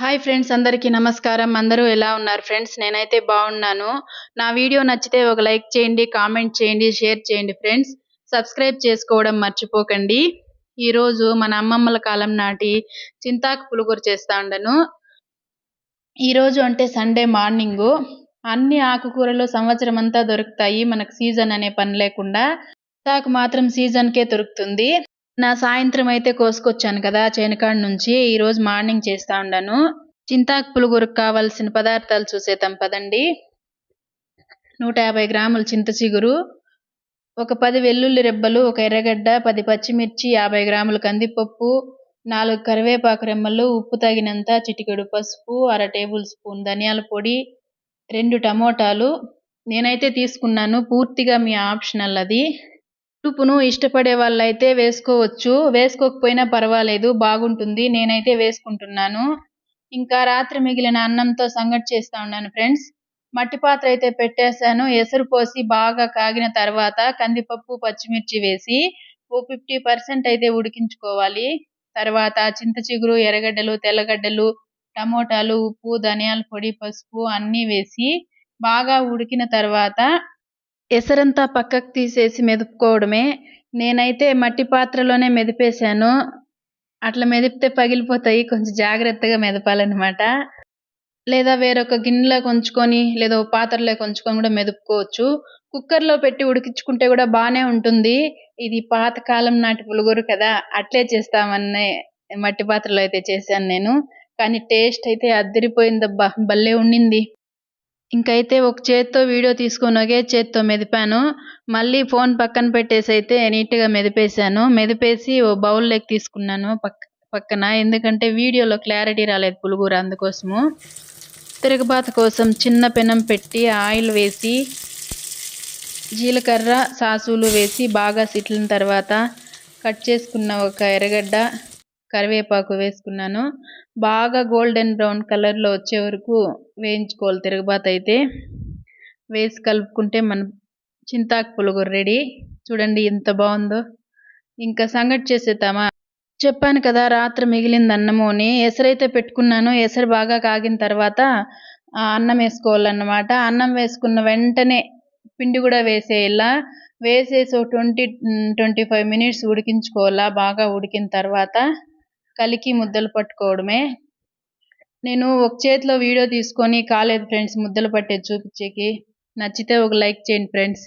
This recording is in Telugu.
హాయ్ ఫ్రెండ్స్ అందరికీ నమస్కారం. అందరూ ఎలా ఉన్నారు ఫ్రెండ్స్ నేనైతే బాగున్నాను. నా వీడియో నచ్చితే ఒక లైక్ చేయండి కామెంట్ చేయండి షేర్ చేయండి ఫ్రెండ్స్ సబ్స్క్రైబ్ చేసుకోవడం మర్చిపోకండి. ఈరోజు మన అమ్మమ్మల కాలం నాటి చింతాకు పులుగురు చేస్తా ఉండను. ఈరోజు అంటే సండే మార్నింగు అన్ని ఆకుకూరలు సంవత్సరం అంతా దొరుకుతాయి. మనకు సీజన్ అనే పని లేకుండా చింతాకు మాత్రం సీజన్కే దొరుకుతుంది. నా సాయంత్రం అయితే కోసుకొచ్చాను కదా చేనుకాడ నుంచి ఈ రోజు మార్నింగ్ చేస్తా ఉండాను. చింతాకు పులుగురకు కావాల్సిన పదార్థాలు చూసేద్దాం పదండి. నూట యాభై గ్రాములు చింత చిగురు ఒక పది వెల్లుల్లి రెబ్బలు ఒక ఎర్రగడ్డ పది పచ్చిమిర్చి యాభై గ్రాములు కందిపప్పు నాలుగు కరివేపాకు రెమ్మలు ఉప్పు తగినంత చిటికెడు పసుపు అర టేబుల్ స్పూన్ ధనియాల పొడి రెండు టమోటాలు. నేనైతే తీసుకున్నాను పూర్తిగా మీ ఆప్షనల్ అది. ఉప్పును ఇష్టపడే వాళ్ళైతే వేసుకోవచ్చు. వేసుకోకపోయినా పర్వాలేదు బాగుంటుంది. నేనైతే వేసుకుంటున్నాను. ఇంకా రాత్రి మిగిలిన అన్నంతో సంగటి చేస్తా ఉన్నాను ఫ్రెండ్స్. మట్టి పాత్ర అయితే పెట్టేశాను. ఎసరు పోసి బాగా కాగిన తర్వాత కందిపప్పు పచ్చిమిర్చి వేసి ఓ ఫిఫ్టీ పర్సెంట్ అయితే ఉడికించుకోవాలి. తర్వాత చింత చిగురు ఎర్రగడ్డలు తెల్లగడ్డలు టమోటాలు ఉప్పు ధనియాల పొడి పసుపు అన్నీ వేసి బాగా ఉడికిన తర్వాత ఎసరంతా పక్కకు తీసేసి మెదుపుకోవడమే. నేనైతే మట్టి పాత్రలోనే మెదిపేశాను. అట్లా మెదిపితే పగిలిపోతాయి. కొంచెం జాగ్రత్తగా మెదపాలన్నమాట. లేదా వేరొక గిన్నెలో కొంచుకొని లేదా పాత్రలో కొంచుకొని కూడా మెదుపుకోవచ్చు. కుక్కర్లో పెట్టి ఉడికించుకుంటే కూడా బాగానే ఉంటుంది. ఇది పాతకాలం నాటి పులుగురు కదా. అట్లే చేస్తామనే మట్టి పాత్రలో అయితే చేశాను నేను. కానీ టేస్ట్ అయితే అద్దరిపోయిందబ్బా భలే ఉండింది. ఇంకైతే ఒక చేత్తో వీడియో తీసుకొని ఒకే చేత్తో మెదిపాను. మళ్ళీ ఫోన్ పక్కన పెట్టేసి అయితే నీట్గా మెదిపేశాను. మెదిపేసి ఓ బౌల్లోకి తీసుకున్నాను పక్క పక్కన. ఎందుకంటే వీడియోలో క్లారిటీ రాలేదు పులుగుర అందుకోసము. తిరగబాత కోసం చిన్న పెనం పెట్టి ఆయిల్ వేసి జీలకర్ర సాసులు వేసి బాగా సిట్లిన తర్వాత కట్ చేసుకున్న ఒక ఎర్రగడ్డ కరివేపాకు వేసుకున్నాను. బాగా గోల్డెన్ బ్రౌన్ కలర్లో వచ్చే వరకు వేయించుకోవాలి. తిరగబాత అయితే వేసి కలుపుకుంటే మన చింతాకు పులుగురు రెడీ. చూడండి ఎంత బాగుందో. ఇంకా సంగటి చేసేద్దామా? చెప్పాను కదా రాత్రి మిగిలింది అన్నము అని. ఎసరైతే పెట్టుకున్నాను. ఎసరు బాగా కాగిన తర్వాత అన్నం వేసుకోవాలన్నమాట. అన్నం వేసుకున్న వెంటనే పిండి కూడా వేసేయాల? వేసేసి ఒక ట్వంటీ ట్వంటీ ఫైవ్ మినిట్స్ ఉడికించుకోవాలా? బాగా ఉడికిన తర్వాత కలికి ముద్దలు పట్టుకోవడమే. నేను ఒక చేతిలో వీడియో తీసుకొని కాలేదు ఫ్రెండ్స్ ముద్దలు పట్టేది చూపించేకి. నచ్చితే ఒక లైక్ చేయండి ఫ్రెండ్స్.